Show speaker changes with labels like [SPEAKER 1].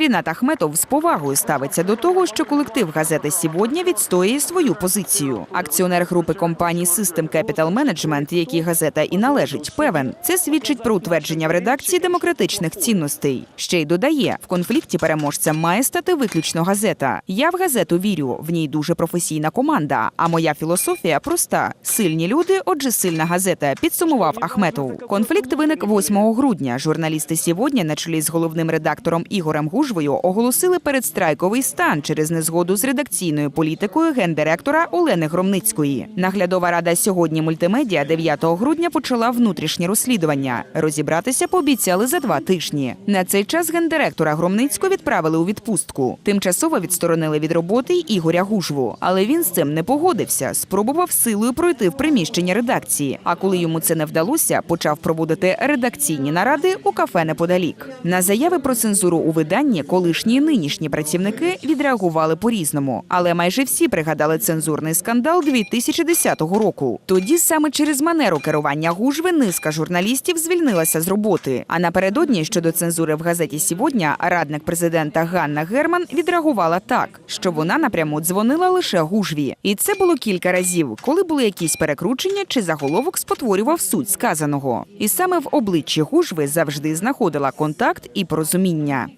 [SPEAKER 1] Рінат Ахметов з повагою ставиться до того, що колектив газети «Сьогодні» відстоює свою позицію. Акціонер групи компаній System Capital Management, якій газета і належить, певен, це свідчить про утвердження в редакції демократичних цінностей. Ще й додає, в конфлікті переможцем має стати виключно газета. Я в газету вірю. В ній дуже професійна команда. А моя філософія проста: сильні люди, отже, сильна газета. Підсумував Ахметов. Конфлікт виник 8 грудня. Журналісти сьогодні, на чолі з головним редактором Ігорем Гужвою, оголосили передстрайковий стан через незгоду з редакційною політикою гендиректора Олени Громницької. Наглядова рада сьогодні мультимедіа 9 грудня почала внутрішнє розслідування. Розібратися пообіцяли за два тижні. На цей час гендиректора Громницького відправили у відпустку. Тимчасово відсторонили від роботи Ігоря Гужву, але він з цим не погодився. Спробував силою пройти в приміщення редакції. А коли йому це не вдалося, почав проводити редакційні наради у кафе неподалік. На заяви про цензуру у виданні колишні і нинішні працівники відреагували по-різному, але майже всі пригадали цензурний скандал 2010 року. Тоді саме через манеру керування гужви низка журналістів звільнилася з роботи. А напередодні щодо цензури в газеті «Сьогодні» радник президента Ганна Герман відреагувала так, що вона напряму дзвонила лише гужві, і це було кілька разів, коли були якісь перекручення чи заголовок спотворював суть сказаного. І саме в обличчі гужви завжди знаходила контакт і порозуміння.